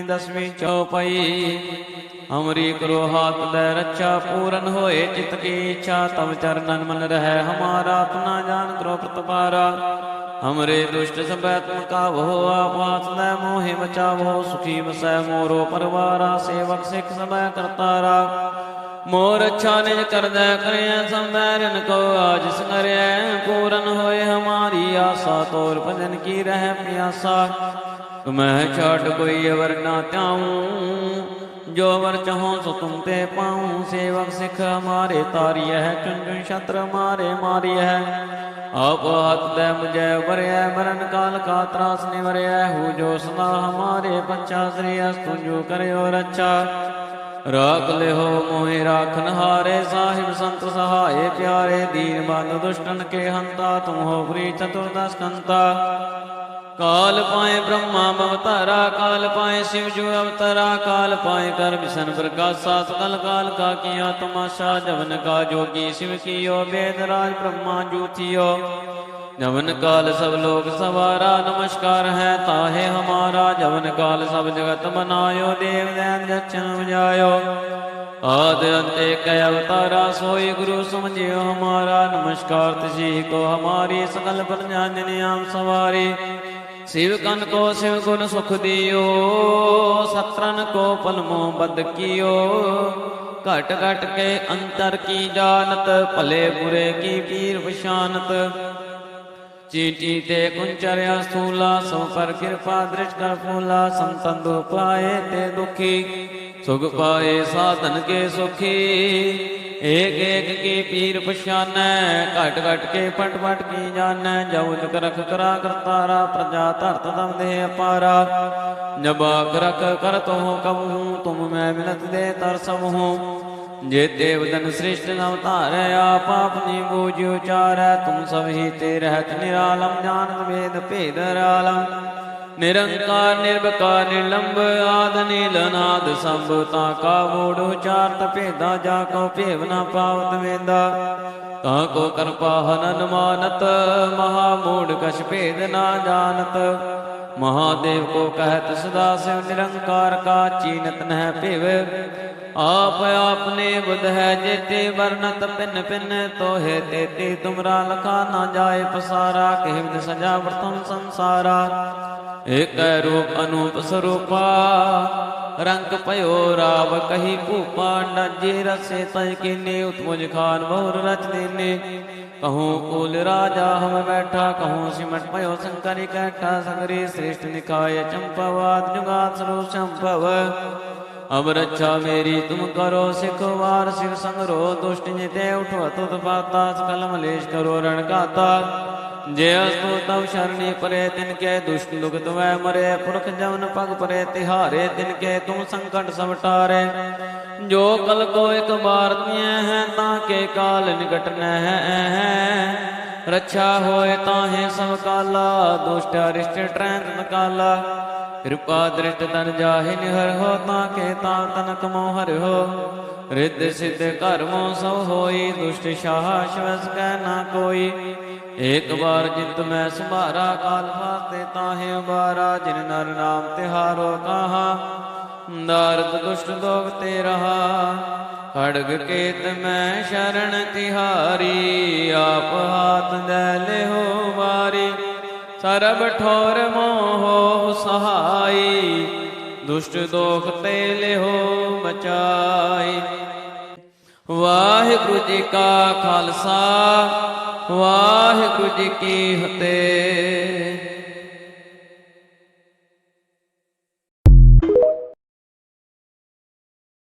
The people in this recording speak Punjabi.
ਦਸਵੀਂ ਚੌਪਈ ਹਮਰੀ ਕਰੋ ਹਾਥ ਦੇ ਰੱਛਾ, ਪੂਰਨ ਹੋਏ ਚਿਤ ਕੀ ਇੱਛਾ ਤਬ ਚਰਨਨ ਮਨ ਰਹਿ ਹਮਾਰਾ, ਆਪਣਾ ਜਾਨ ਕਰੋ ਪ੍ਰਤਪਾਰਾ ਹਮਰੇ ਦੁਸ਼ਟ ਸਭੈ ਤੁਮ ਕਾਵੋ ਆਪਾਸ ਲੈ ਮੋਹਿ ਬਚਾਵੋ ਸੁਖੀ ਵਸੈ ਮੋਰੋ ਪਰਵਾਰਾ, ਸੇਵਕ ਸਿੱਖ ਸਭੈ ਕਰਤਾਰਾ। ਮੋਰ ਅੱਛਾ ਨਿਜ ਕਰਦਾ ਕਰਿਆ ਸੰਵੈਰਨ ਕੋ ਆਜ ਸੰਗਰਿਆ ਪੂਰਨ ਹੋਏ ਹਮਾਰੀ ਆਸਾ, ਤੋਰ ਭਜਨ ਕੀ ਰਹਿ ਪਿਆਸਾ। ਤੁਮਹਿ ਛਾਟ ਕੋਈ ਅਵਰ ਨਾ ਧਿਆਉ ਜੋ ਵਰ ਚਾਹੋ ਸੋ ਤੁਮ ਤੇ ਪਾਉ। ਸੇਵਕ ਸਿੱਖ ਹਮਾਰੇ ਤਾਰੀਐ ਚੁਨ ਚੁਨ ਛਤਰ ਮਾਰੇ ਮਾਰੀਐ ਆਪ ਹੱਥ ਦੇ ਮੁਝੈ ਵਰਿਐ ਮਰਨ ਕਾਲ ਕਾ ਤਰਾਸ ਨਿਵਰਿਐ ਹੂ ਜੋ ਸਦਾ ਹਮਾਰੇ ਪੰਚਾ ਸ੍ਰੀ ਅਸਤੁ ਜੋ ਕਰਿਓ ਰੱਛਾ। ਰਾਖ ਲਿਓ ਮੋਹਿ ਰਾਖਨ ਹਾਰੇ, ਸਾਹਿਬ ਸੰਤ ਸਹਾਏ ਪਿਆਰੇ। ਦੀਨ ਬੰਦ ਦੁਸ਼ਟਨ ਕੇ ਹੰਤਾ, ਤੁਮ ਹੋ ਪ੍ਰੀ ਚਤੁਰਦਸ ਕੰਤਾ। ਕਾਲ ਪਾਏ ਬ੍ਰਹਮਾ ਮਵਤਾਰਾ ਕਾਲ ਪਾਏ ਸ਼ਿਵ ਜੂ ਅਵਤਾਰਾ, ਕਾਲ ਪਾਏ ਕਰ ਬਿਸ਼ਨ ਪ੍ਰਕਾਸ਼ਾ ਸਕਲ ਕਾਲ ਕਾ ਕੀ ਆਤਮਾ ਸਾ, ਜਵਨ ਕਾ ਜੋਗੀ ਸ਼ਿਵ ਕੀਓ, ਬੇਦ ਰਾਜ ਬ੍ਰਹਮਾ ਜੂਥਿਓ ਜਵਨ ਕਾਲ ਸਭ ਲੋਕ ਸਵਾਰਾ, ਨਮਸਕਾਰ ਹੈ ਤਾਹੇ ਹਮਾਰਾ, ਜਵਨ ਕਾਲ ਸਭ ਜਗਤ ਮਨਾਇਓ, ਦੇਵ ਦੈਨ ਜਚਨ ਵਜਾਇਓ ਆਦ ਅੰਤੇ ਕੈ ਅਵਤਾਰਾ, ਸੋਈ ਗੁਰੂ ਸਮਝਿਓ ਹਮਾਰਾ, ਨਮਸਕਾਰ ਤਜੀ ਕੋ ਹਮਾਰੀ ਸਕਲ ਪ੍ਰਜਾਨਿ ਨਿਆਮ ਸਵਾਰੀ। शिव कन को शिव गुण सुख दियो सत्रन को पलमो बद कियो घट घट के अंतर की जानत भले बुरे की पीर पशानत चीटी ते कुंचर्या स्थूला सो पर कृपा दृष्ट कर फूला संतन दो पाए ते दुखी सुख पाए साधन के सुखी ਏਕ ਏਕ ਕੀ ਪੀਰ ਪਛਾਨੈ, ਘਟ ਘਟ ਕੇ ਪਟ ਪਟ ਕੀ ਜਾਣੈ, ਜਉ ਤੁਕ ਰਖ ਕਰਾ ਕਰਤਾਰਾ ਪ੍ਰਜਾ ਧਰਤ ਦਮ ਦੇ ਅਪਾਰਾ। ਨਬਾ ਕਰਕ ਕਰਤ ਹੋ ਕਬੂ ਤੁਮ ਮੈਂ ਮਿਲਤ ਦੇ ਤਰਸਮ ਹੋ ਜੇ ਦੇਵਦਨ ਸ੍ਰਿਸ਼ਟ ਨਵ ਧਾਰੈ, ਆਪ ਆਪਨੀ ਬੂਝ ਉਚਾਰੈ। ਤੁਮ ਸਭ ਹੀ ਤੇ ਰਹਿਤ ਨਿਰਾਲਮ, ਜਾਣਤ ਵੇਦ ਭੇਦ ਰਾਲਮ। ਨਿਰੰਕਾਰ ਨਿਰਭਕਾਰ ਨਿਰਲੰਭ ਆਦ, ਨੀਲ, ਅਨਾਦ, ਸਭ, ਤਾ ਕਾ ਮੂੜ ਉਚਾਰਤ ਭੇਦਾ, ਜਾ ਕੋ ਭੇਵ ਨਾ ਪਾਵਤ ਵੇਂਦਾ ਤਾ ਕੋ ਕਿਰਪਾ ਹਨਨ ਮਾਨਤ, ਮਹਾ ਮੂੜ ਕਛ ਭੇਦ ਨਾ ਜਾਣਤ। ਮਹਾਦੇਵ ਕੋ ਕਹਤ ਸਦਾ ਸਿਵ ਨਿਰੰਕਾਰ ਕਾ ਚੀਨਤ ਨਹਿ ਭਿਵ। ਆਪ ਆਪਨੇ ਬੁਧ ਹੈ ਜੇਤੇ ਵਰਨਤ ਪਿੰਨ ਪਿੰਨ ਤੋਹੇ ਤੇਤੇ ਤੁਮਰਾ ਲਖਾ ਨਾ ਜਾਏ ਪਸਾਰਾ ਸੰਸਾਰਾ। ਏਕੈ ਰੂਪ ਅਨੂਪ ਸਰੂਪਾ, ਰੰਗ ਭਇਓ ਰਾਵ ਕਹੀ ਭੂਪਾ ਨਜੇ ਰਸੇ ਤੈ ਕਿਨੇ, ਉਤਮੁਜ ਖਾਨ ਮੋਰ ਰਚ ਦੇਨੇ। ਕਹੂੰ ਕੁਲ ਰਾਜਾ ਹਮ ਬੈਠਾ, ਕਹੂੰ ਸਿਮਟ ਭਇਓ ਸੰਕਰ ਇਕੱਠਾ, ਸੰਗਰੇ ਸ੍ਰੇਸ਼ਟ ਨਿਕਾਇ ਚੰਪਵਾਦ ਜੁਗਾਤ ਸਰੋ ਸੰਭਵ। ਅਬ ਰੱਛਾ ਮੇਰੀ, ਤੁਮ ਕਰੋ ਸਿਖ ਵਾਰ ਸਿਖ ਸੰਗਰੋ ਦੁਸ਼ਟ ਜਿਤੇ ਉਠਵ ਤੁਤ ਬਾਤਾ ਸਕਲ ਮਲੇਸ਼ ਕਰੋ ਰਣ ਗਾਤਾ ਜੇ ਅਸੂ ਤਵ ਸ਼ਰਣੀ ਪਰੇ ਤਿਨ ਕੈ ਦੁਸ਼ਟ ਲੁਗਤ ਵੈ ਮਰੇ, ਪੁਰਖ ਜਵਨ ਪਗ ਪਰੇ ਤਿਹਾਰੇ, ਤਿਨ ਕੈ ਤੂੰ ਸੰਕਟ ਸਮਟਾਰੇ ਜੋ ਕਲ ਕੋ ਇਕ ਬਾਰ ਨਿਐ ਹੈ, ਤਾਂ ਕੇ ਕਾਲ ਨਿਕਟ ਨਹਿ ਹੈ। ਰੱਛਾ ਹੋਏ ਤਾਹੇ ਸਭ ਕਾਲਾ, ਦੁਸ਼ਟ ਅਰਿਸ਼ਟ ਟ੍ਰੈਂਦ ਨਕਾਲਾ। ਕਿਰਪਾ ਦ੍ਰਿਸ਼ਟ ਤਨ ਜਾਹਿ ਨਿਹਰ ਹੋ, ਤਾਂ ਕੇ ਤਾਂ ਤਨ ਕਮੋ ਹਰ ਹੋ। ਰਿੱਧ ਸਿੱਧ ਕਰਮੋ ਸਭ ਹੋਈ, ਦੁਸ਼ਟ ਸ਼ਾਹ ਸ਼ਵਸ ਕੈ ਨਾ ਕੋਈ। ਏਕ ਵਾਰ ਜਿਤ ਮੈਂ ਸੁਮਾਰਾ ਕਾਲ ਫਾਸਤੇ ਤਾਹੇ ਉਬਾਰਾ, ਜਿਨ ਨਰ ਨਾਮ ਤਿਹਾਰੋ ਕਾਹਾ ਨਾਰਦ ਦੁਸ਼ਟ ਲੋਗ ਤੇ ਰਹਾ। ਖੜਗ ਕੇਤ ਮੈਂ ਸ਼ਰਣ ਤਿਹਾਰੀ, ਆਪ ਹਾਥ ਲੈ ਲਿਓ ਵਾਰੀ। ਸਰਬ ਠੋਰ ਮੋਹ ਸਹਾਈ, ਦੁਸ਼ਟ ਦੋਖ ਤੇ ਲਿਓ ਮਚਾਈ। ਵਾਹਿਗੁਰੂ ਜੀ ਕਾ ਖਾਲਸਾ ਵਾਹਿਗੁਰੂ ਜੀ ਕੀ ਫਤਿਹ।